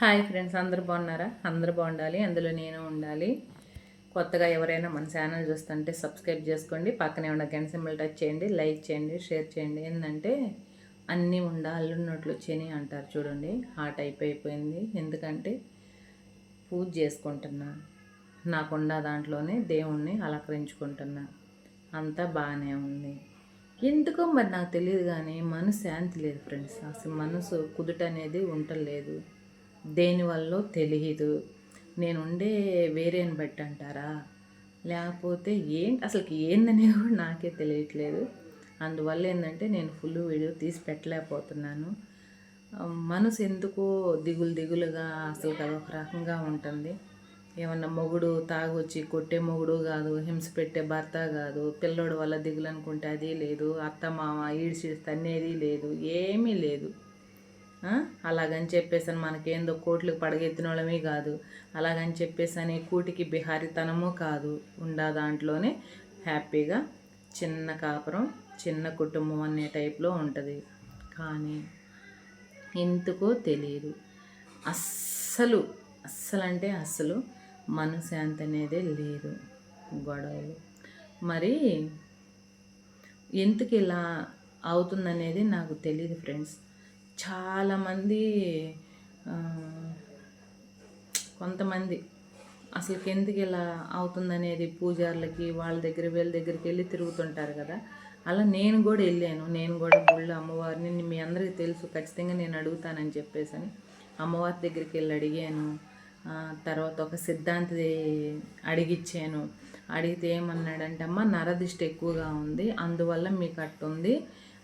Hi friends అందరు బాగున్నారా? అందరు బాగుండాలి అందులో నేను ఉండాలి. కొత్తగా ఎవరైనా మన ఛానల్ చూస్తుంటే సబ్స్క్రైబ్ చేసుకోండి. పక్కనే ఉన్న గంట సింబల్ టచ్ చేయండి లైక్ చేయండి షేర్ చేయండి. ఏంటంటే అన్నీ ఉండా అల్లున్నట్లు వచ్చేని అంటారు చూడండి. ఆ టైప్ అయిపోయింది ఎందుకంటే పూజ చేసుకుంటున్నా. నాకున్న దాంట్లోనే దేవుణ్ణి అలంకరించుకుంటున్నా. అంతా బాగానే ఉంది. ఎందుకో మరి నాకు తెలియదు కానీ మనసు శాంతి లేదు ఫ్రెండ్స్. అసలు మనసు కుదుట అనేది ఉండలేదు. దేనివల్ల తెలియదు నేను ఉండే వేరేని బట్టి అంటారా లేకపోతే ఏంటి అసలుకి ఏందనేది కూడా నాకే తెలియట్లేదు. అందువల్ల ఏంటంటే నేను ఫుల్ వీడియో తీసి పెట్టలేకపోతున్నాను. మనసు ఎందుకో దిగులు దిగులుగా అసలు అదొక రకంగా ఉంటుంది. ఏమన్నా మొగుడు తాగొచ్చి కొట్టే మొగుడు కాదు హింస పెట్టే భర్త కాదు పిల్లోడు వల్ల దిగులు అనుకుంటే అది లేదు అత్త మామ ఈడ్చి అనేది లేదు ఏమీ లేదు. అలాగని చెప్పేసాను మనకేందో కోట్లకు పడగెత్తిన వాళ్ళమే కాదు. అలాగని చెప్పేసాను కూటికి బిహారీతనము కాదు. ఉండా దాంట్లోనే హ్యాపీగా చిన్న కాపురం చిన్న కుటుంబం అనే టైప్లో ఉంటుంది. కానీ ఎందుకో తెలియదు అస్సలు అస్సలు అంటే అస్సలు మనశ్శాంతి అనేదే లేదు. గొడవలు. మరి ఎందుకు ఇలా అవుతుందనేది నాకు తెలియదు ఫ్రెండ్స్. చాలామంది కొంతమంది అసలు ఎందుకు ఇలా అవుతుందనేది పూజార్లకి వాళ్ళ దగ్గర వీళ్ళ దగ్గరికి వెళ్ళి తిరుగుతుంటారు కదా. అలా నేను కూడా వెళ్ళాను. నేను కూడా గుళ్ళో అమ్మవారిని మీ అందరికీ తెలుసు ఖచ్చితంగా నేను అడుగుతానని చెప్పేసి అని అమ్మవారి దగ్గరికి వెళ్ళి అడిగాను. తర్వాత ఒక సిద్ధాంతి అడిగిచ్చాను. అడిగితే ఏమన్నాడంటే అమ్మ నరదిష్టి ఎక్కువగా ఉంది అందువల్ల మీకు అట్టుంది.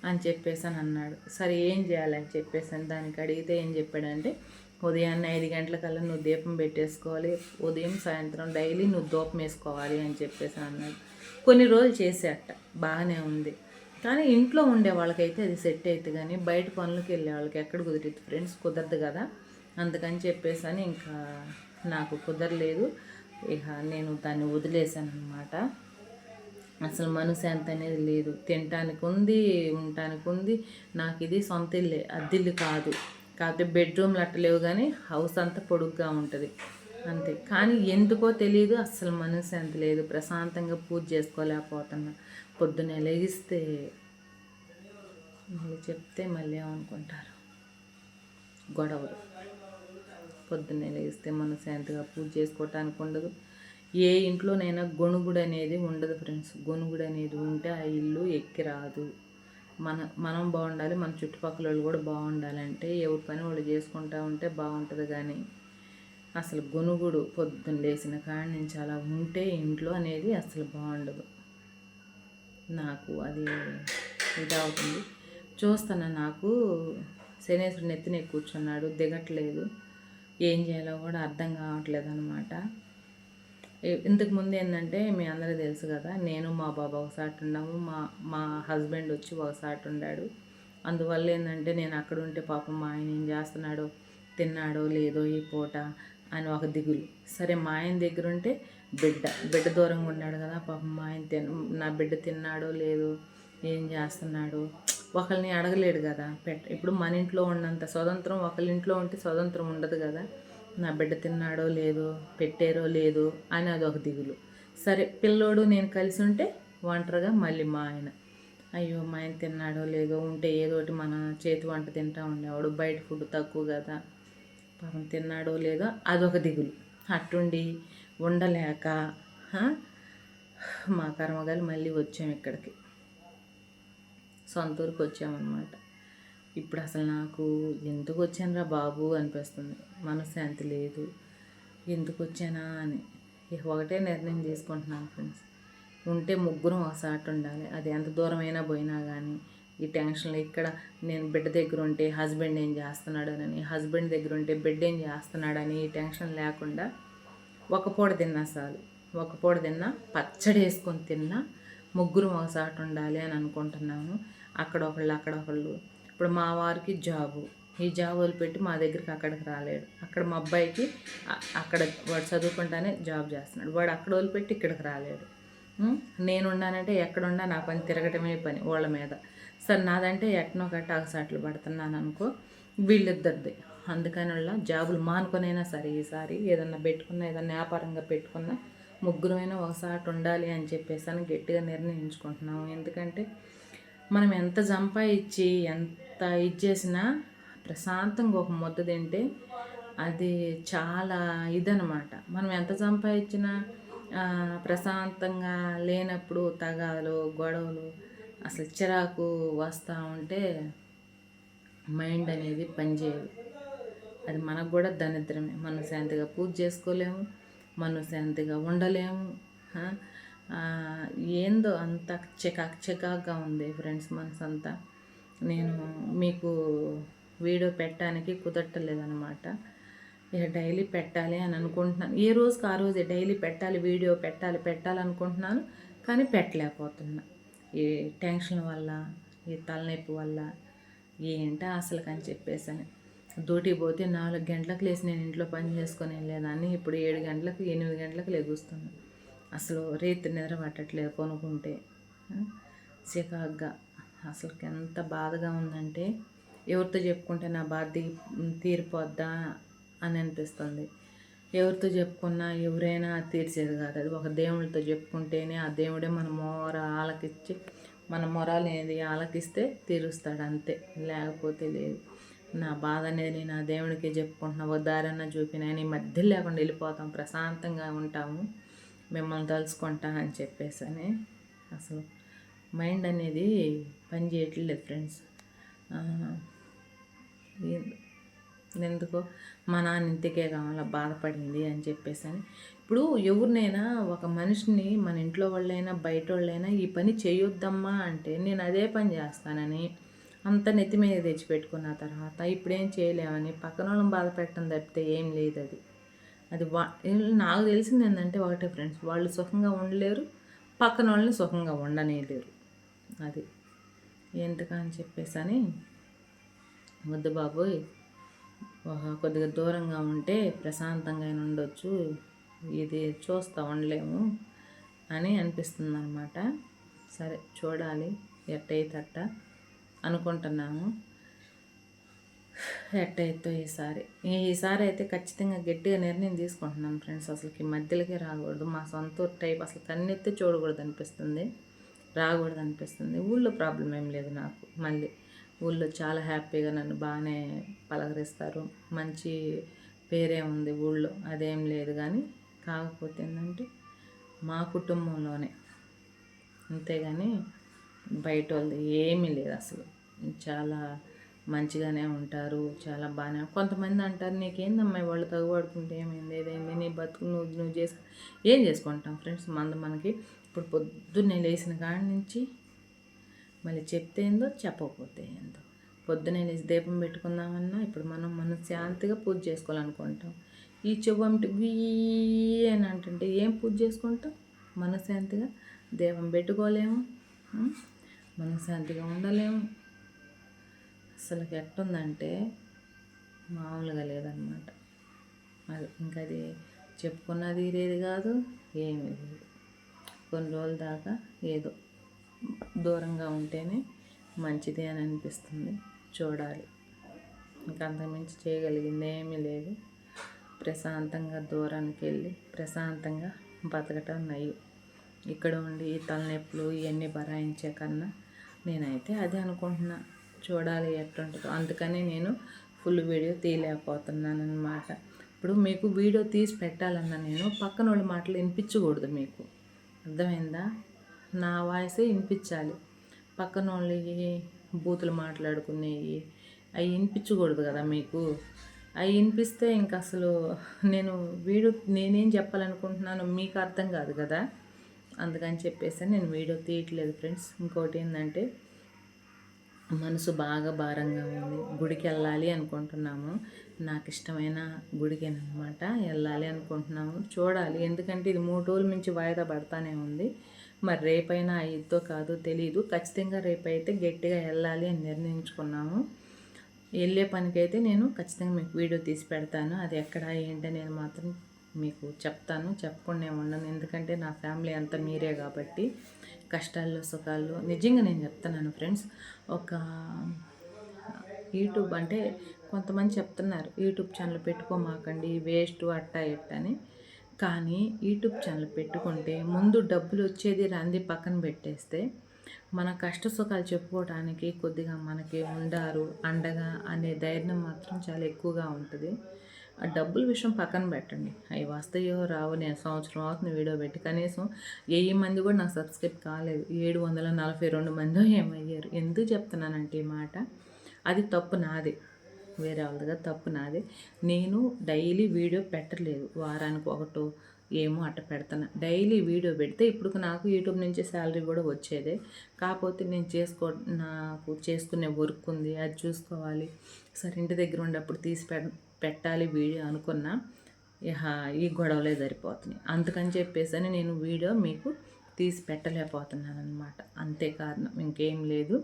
అని చెప్పేసి అని అన్నాడు. సరే ఏం చేయాలని చెప్పేసి అని దానికి అడిగితే ఏం చెప్పాడంటే ఉదయాన్నే ఐదు గంటలకల్లా నువ్వు దీపం పెట్టేసుకోవాలి ఉదయం సాయంత్రం డైలీ నువ్వు దూపం వేసుకోవాలి అని చెప్పేసి అన్నాడు. కొన్ని రోజులు చేసేట బాగానే ఉంది. కానీ ఇంట్లో ఉండే వాళ్ళకైతే అది సెట్ అవుతుంది కానీ బయట పనులకు వెళ్ళే వాళ్ళకి ఎక్కడ కుదిరిద్ది? ఫ్రెండ్స్ కుదరదు కదా అందుకని చెప్పేసి అని ఇంకా నాకు కుదరలేదు. ఇక నేను దాన్ని వదిలేసాను అనమాట అసలు మనశ్శాంతి అనేది లేదు. తినటానికి ఉంది ఉండటానికి ఉంది నాకు ఇది సొంత ఇల్లే అద్దిల్లు కాదు. కాకపోతే బెడ్రూమ్లు అట్టలేవు కానీ హౌస్ అంతా పొడుగ్గా ఉంటుంది. అంతే. కానీ ఎందుకో తెలియదు అసలు మనశ్శాంతి లేదు. ప్రశాంతంగా పూజ చేసుకోలేకపోతున్నా. పొద్దున్నే లెగిస్తే మళ్ళీ చెప్తే మళ్ళీ ఏమనుకుంటారు? గొడవలు. పొద్దున్నే లేస్తే మనశ్శాంతిగా పూజ చేసుకోవటానికి ఉండదు. ఏ ఇంట్లోనైనా గొణుగుడు అనేది ఉండదు ఫ్రెండ్స్. గొణుగుడు అనేది ఉంటే ఆ ఇల్లు ఎక్కి రాదు మన మనం బాగుండాలి మన చుట్టుపక్కల వాళ్ళు కూడా బాగుండాలంటే ఎవరి పని వాళ్ళు చేసుకుంటా ఉంటే బాగుంటుంది కానీ అసలు గొనుగుడు పొద్దున్న లేచిన కాడి నుంచి అలా ఉంటే ఇంట్లో అనేది అసలు బాగుండదు. నాకు అది ఇదవుతుంది. చూస్తాను నాకు శనేశ్వరుడు నెత్తిన కూర్చున్నాడు దిగట్లేదు. ఏం చేయాలో కూడా అర్థం కావట్లేదు అనమాట ఇంతకు ముందు ఏంటంటే మీ అందరూ తెలుసు కదా నేను మా బాబా ఒకసారి ఉన్నాము మా మా హస్బెండ్ వచ్చి ఒకసారి ఉండాడు. అందువల్ల ఏంటంటే నేను అక్కడ ఉంటే పాపం మా ఆయన ఏం చేస్తున్నాడో తిన్నాడో లేదో ఈ పూట అని ఒక దిగులు. సరే మా ఆయన దగ్గర ఉంటే బిడ్డ బిడ్డ దూరంగా ఉన్నాడు కదా పాపం మా ఆయన తిన నా బిడ్డ తిన్నాడో లేదో ఏం చేస్తున్నాడో ఒకరిని అడగలేడు కదా. పెట్ట ఇప్పుడు మన ఇంట్లో ఉన్నంత స్వతంత్రం ఒకరి ఇంట్లో ఉంటే స్వతంత్రం ఉండదు కదా. నా బిడ్డ తిన్నాడో లేదో పెట్టారో లేదో అని అదొక దిగులు. సరే పిల్లోడు నేను కలిసి ఉంటే ఒంటరిగా మళ్ళీ మా ఆయన. అయ్యో మా ఆయన తిన్నాడో లేదో ఉంటే ఏదో ఒకటి మన చేతి వంట తింటా ఉండేవాడు. బయట ఫుడ్ తక్కువ కదా. పాపం తిన్నాడో లేదో అదొక దిగులు. అట్టుండి ఉండలేక మా కర్మగాలి మళ్ళీ వచ్చాం ఇక్కడికి. సొంత ఊరికి వచ్చామన్నమాట ఇప్పుడు అసలు నాకు ఎందుకు వచ్చానురా బాబు అనిపిస్తుంది. మనశ్శాంతి లేదు. ఎందుకు వచ్చానా అని ఒకటే నిర్ణయం తీసుకుంటున్నాను ఫ్రెండ్స్. ఉంటే ముగ్గురం ఒకసారి ఉండాలి. అది ఎంత దూరమైనా పోయినా కానీ ఈ టెన్షన్లో ఇక్కడ నేను బిడ్డ దగ్గర ఉంటే హస్బెండ్ ఏం చేస్తున్నాడని హస్బెండ్ దగ్గర ఉంటే బిడ్డ ఏం చేస్తున్నాడని ఈ టెన్షన్ లేకుండా ఒక పూట తిన్నా చాలు. ఒక పూట తిన్నా పచ్చడి వేసుకొని తిన్నా ముగ్గురు ఒకసారి ఉండాలి అని అనుకుంటున్నాను. అక్కడ ఒకళ్ళు అక్కడ ఒకళ్ళు ఇప్పుడు మా వారికి జాబు. ఈ జాబ్ వదిలిపెట్టి మా దగ్గరికి అక్కడికి రాలేడు. అక్కడ మా అబ్బాయికి అక్కడ వాడు చదువుకుంటానే జాబ్ చేస్తున్నాడు. వాడు అక్కడ వదిలిపెట్టి ఇక్కడికి రాలేడు. నేను ఉన్నానంటే ఎక్కడున్నా నా పని తిరగటమే పని వాళ్ళ మీద. సరే నాదంటే ఎట్నో గట్ట అగసాట్లు పడుతున్నాను అనుకో వీళ్ళిద్దరిది. అందుకని వాళ్ళ జాబులు మానుకొనైనా సరే ఈసారి ఏదన్నా పెట్టుకున్నా ఏదన్నా వ్యాపారంగా పెట్టుకున్నా ముగ్గురమైనా ఒకసారి ఉండాలి అని చెప్పేసి అని గట్టిగా నిర్ణయించుకుంటున్నాము. ఎందుకంటే మనం ఎంత సంపాదించి ఎంత ఇచ్చేసినా ప్రశాంతంగా ఒక ముద్ద తింటే అది చాలా ఇదనమాట మనం ఎంత సంపాదించినా ప్రశాంతంగా లేనప్పుడు తగాలు గొడవలు అసలు చిరాకు వస్తూ ఉంటే మైండ్ అనేది పనిచేయదు. అది మనకు కూడా దరిద్రమే. మనం శాంతిగా పూజ చేసుకోలేము మనం శాంతిగా ఉండలేము ఏందో అంత చికాక్ చికాక్గా ఉంది ఫ్రెండ్స్ మనసు అంతా నేను మీకు వీడియో పెట్టడానికి కుదరట్లేదనమాట ఇక డైలీ పెట్టాలి అని అనుకుంటున్నాను. ఏ రోజుకి ఆ రోజే డైలీ పెట్టాలి వీడియో పెట్టాలి పెట్టాలనుకుంటున్నాను కానీ పెట్టలేకపోతున్నా. ఈ టెన్షన్ వల్ల ఈ తలనొప్పి వల్ల ఏంటో అసలు అని చెప్పేసాను. డ్యూటీకి పోతే నాలుగు గంటలకు లేచి నేను ఇంట్లో పని చేసుకొని వెళ్ళేదాన్ని. ఇప్పుడు ఏడు గంటలకు ఎనిమిది గంటలకు లెగుస్తున్నాను అసలు రేతి నిద్ర పట్టట్లేదు కొనుక్కుంటే చికాగ్గా. అసలు ఎంత బాధగా ఉందంటే ఎవరితో చెప్పుకుంటే నా బాధ తీరిపోద్దా అని అనిపిస్తుంది. ఎవరితో చెప్పుకున్నా ఎవరైనా తీర్చేది కాదు. అది ఒక దేవుడితో చెప్పుకుంటేనే ఆ దేవుడే మన మొర ఆలకిచ్చి మన మొరాలు ఏది ఆలకిస్తే తీరుస్తాడు అంతే. లేకపోతే లేదు. నా బాధ అనేది నేను ఆ దేవుడికే చెప్పుకుంటున్నా. చూపినా చూపిన నీ మధ్య లేకుండా వెళ్ళిపోతాం ప్రశాంతంగా ఉంటాము మిమ్మల్ని తలుచుకుంటా అని చెప్పేసి అని అసలు మైండ్ అనేది పని చేయట్లేదు ఫ్రెండ్స్. ఎందుకో మా నాన్న ఇంతకే కావాలా బాధపడింది అని చెప్పేసి అని. ఇప్పుడు ఎవరినైనా ఒక మనిషిని మన ఇంట్లో వాళ్ళైనా బయట వాళ్ళైనా ఈ పని చేయొద్దమ్మా అంటే నేను అదే పని చేస్తానని అంత నెత్తి మీద తెచ్చిపెట్టుకున్న తర్వాత ఇప్పుడేం చేయలేమని పక్కన వాళ్ళని బాధ పెట్టడం తప్పితే ఏం లేదు అది. అది వా నాకు తెలిసింది ఏంటంటే ఒకటే ఫ్రెండ్స్ వాళ్ళు సుఖంగా ఉండలేరు పక్కన వాళ్ళని సుఖంగా ఉండనేలేరు అది. ఎందుకని చెప్పేసి అని వద్దు బాబోయ్. కొద్దిగా దూరంగా ఉంటే ప్రశాంతంగా అయినా ఉండొచ్చు ఇది చూస్తూ ఉండలేము అని అనిపిస్తుంది అనమాట సరే చూడాలి. ఎట్టయితట్ట అనుకుంటున్నాము. ఎట్టయితో ఈసారి. ఈసారి అయితే ఖచ్చితంగా గట్టిగా నిర్ణయం తీసుకుంటున్నాను ఫ్రెండ్స్. అసలుకి మధ్యలోకి రాకూడదు. మా సొంత ఊరు టైప్ అసలు కన్నెత్తి చూడకూడదు అనిపిస్తుంది. రాకూడదు అనిపిస్తుంది. ఊళ్ళో ప్రాబ్లం ఏం లేదు నాకు మళ్ళీ. ఊళ్ళో చాలా హ్యాపీగా నన్ను బాగానే పలకరిస్తారు. మంచి పేరే ఉంది ఊళ్ళో అదేం లేదు కానీ కాకపోతే ఏంటంటే మా కుటుంబంలోనే. అంతేగాని బయట వాళ్ళది ఏమీ లేదు అసలు. చాలా మంచిగానే ఉంటారు చాలా బాగానే కొంతమంది అంటారు నీకేందమ్మా వాళ్ళు తగుపడుకుంటే ఏమైంది? ఏదైంది? నీ బతుకు నువ్వు నువ్వు చేసు ఏం చేసుకుంటాం ఫ్రెండ్స్? మంద మనకి ఇప్పుడు పొద్దున్నే లేచిన కాడి నుంచి మళ్ళీ చెప్తే ఏందో చెప్పకపోతే ఏందో. పొద్దునే లేచి దీపం పెట్టుకుందామన్నా ఇప్పుడు మనం మనం శాంతిగా పూజ చేసుకోవాలనుకుంటాం. ఈ చెవ్వంటి వీ అని అంటుంటే ఏం పూజ చేసుకుంటాం? మనశ్శాంతిగా దీపం పెట్టుకోలేము మనశ్శాంతిగా ఉండలేము. అసలు ఎట్టుందంటే మామూలుగా లేదనమాట. అది ఇంకా అది చెప్పుకున్నది లేదు కాదు ఏమీ లేదు. కొన్ని రోజుల దాకా ఏదో దూరంగా ఉంటేనే మంచిది అని అనిపిస్తుంది చూడాలి. ఇంకా అంతకుమించి చేయగలిగింది ఏమీ లేదు. ప్రశాంతంగా దూరానికి వెళ్ళి ప్రశాంతంగా బతకటం నయ్యి ఇక్కడ ఉండి ఈ తలనొప్పులు ఇవన్నీ భరాయించే కన్నా నేనైతే అదే అనుకుంటున్నా. చూడాలి ఎట్లుంటుందో. అందుకని నేను ఫుల్ వీడియో తీయలేకపోతున్నాను అనమాట ఇప్పుడు మీకు వీడియో తీసి పెట్టాలన్నా నేను పక్కన వాళ్ళ మాటలు వినిపించకూడదు మీకు. అర్థమైందా? నా వాయిసే వినిపించాలి. పక్కన వాళ్ళు బూతులు మాట్లాడుకునేవి అవి వినిపించకూడదు కదా మీకు? అవి వినిపిస్తే ఇంకా అసలు నేను వీడియో నేనేం చెప్పాలనుకుంటున్నానో మీకు అర్థం కాదు కదా? అందుకని చెప్పేసి నేను వీడియో తీయట్లేదు ఫ్రెండ్స్. ఇంకోటి ఏంటంటే మనసు బాగా భారంగా ఉంది. గుడికి వెళ్ళాలి అనుకుంటున్నాము. నాకు ఇష్టమైన గుడికేనమాట వెళ్ళాలి అనుకుంటున్నాము. చూడాలి. ఎందుకంటే ఇది మూడు రోజుల నుంచి వాయిదా పడతానే ఉంది. మరి రేపైనా అయిద్దో కాదో తెలియదు ఖచ్చితంగా రేపైతే గట్టిగా వెళ్ళాలి అని నిర్ణయించుకున్నాము. వెళ్ళే పనికైతే నేను ఖచ్చితంగా మీకు వీడియో తీసి పెడతాను. అది ఎక్కడ ఏంటి నేను మాత్రం మీకు చెప్తాను. చెప్పకుండా ఉండను. ఎందుకంటే నా ఫ్యామిలీ అంతా మీరే కాబట్టి. కష్టాల్లో సుఖాల్లో. నిజంగా నేను చెప్తున్నాను ఫ్రెండ్స్ ఒక యూట్యూబ్ అంటే కొంతమంది చెప్తున్నారు యూట్యూబ్ ఛానల్ పెట్టుకోమాకండి వేస్ట్ అట్టా ఇట్ట అని కానీ యూట్యూబ్ ఛానల్ పెట్టుకుంటే ముందు డబ్బులు వచ్చేది రాంది పక్కన పెట్టేస్తే మన కష్ట సుఖాలు చెప్పుకోవడానికి కొద్దిగా మనకి ఉండారు అండగా అనే ధైర్యం మాత్రం చాలా ఎక్కువగా ఉంటుంది. ఆ డబ్బుల విషయం పక్కన పెట్టండి. అవి వస్తాయో రావు నేను సంవత్సరం అవుతుంది వీడియో పెట్టి. కనీసం వెయ్యి మంది కూడా నాకు సబ్స్క్రైబ్ కాలేదు. ఏడు వందల నలభై రెండు మంది ఏమయ్యారు? ఎందుకు చెప్తున్నానంటే ఈ మాట? అది తప్పు నాది. వేరే వాళ్ళదిగా తప్పు నాది. నేను డైలీ వీడియో పెట్టలేదు. వారానికి ఒకటో ఏమో అట్ట పెడతాను. డైలీ వీడియో పెడితే ఇప్పుడు నాకు యూట్యూబ్ నుంచి శాలరీ కూడా వచ్చేదే. కాకపోతే నేను చేసుకో నాకు చేసుకునే వర్క్ ఉంది. అది చూసుకోవాలి. సరే ఇంటి దగ్గర ఉండేప్పుడు తీసి పెడ పెట్టాలి వీడియో అనుకున్నా ఈ గొడవలే సరిపోతున్నాయి. అందుకని చెప్పేసి అని నేను వీడియో మీకు తీసి పెట్టలేకపోతున్నాను అనమాట అంతే కారణం ఇంకేం లేదు.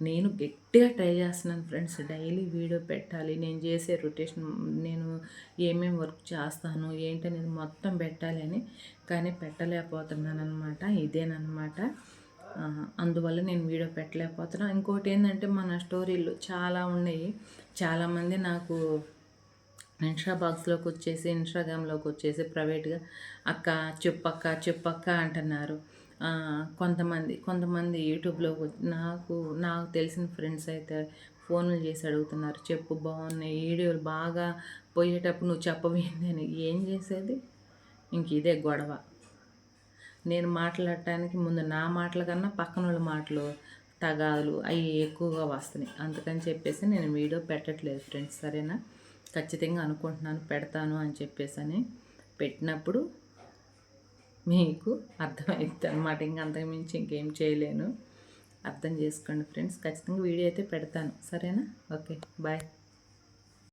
నేను గట్టిగా ట్రై చేస్తున్నాను ఫ్రెండ్స్ డైలీ వీడియో పెట్టాలి. నేను చేసే రొటేషన్ నేను ఏమేమి వర్క్ చేస్తాను ఏంటనేది మొత్తం పెట్టాలి అని కానీ పెట్టలేకపోతున్నాను అనమాట ఇదేనమాట అందువల్ల నేను వీడియో పెట్టలేకపోతున్నాను ఇంకోటి ఏంటంటే మన స్టోరీలు చాలా ఉన్నాయి. చాలామంది నాకు ఇన్స్టా బాక్స్లోకి వచ్చేసి ఇన్స్టాగ్రామ్లోకి వచ్చేసి ప్రైవేట్గా అక్క చెప్పక్క చెప్పక్క అంటున్నారు. కొంతమంది కొంతమంది యూట్యూబ్లో నాకు నాకు తెలిసిన ఫ్రెండ్స్ అయితే ఫోన్లు చేసి అడుగుతున్నారు. చెప్పు బాగున్నాయి వీడియోలు బాగా పోయేటప్పుడు నువ్వు చెప్పబోయింది అని. ఏం చేసేది? ఇంక ఇదే గొడవ. నేను మాట్లాడటానికి ముందు నా మాటల కన్నా పక్కన వాళ్ళ మాటలు తగాదులు అవి ఎక్కువగా వస్తున్నాయి. అందుకని చెప్పేసి నేను వీడియో పెట్టట్లేదు ఫ్రెండ్స్ సరేనా? ఖచ్చితంగా అనుకుంటున్నాను పెడతాను అని చెప్పేసి అని పెట్టినప్పుడు మీకు అర్థమవుతుంది అనమాట ఇంక అంతకుమించి ఇంకేం చేయలేను. అర్థం చేసుకోండి ఫ్రెండ్స్. ఖచ్చితంగా వీడియో అయితే పెడతాను. సరేనా? ఓకే. బాయ్.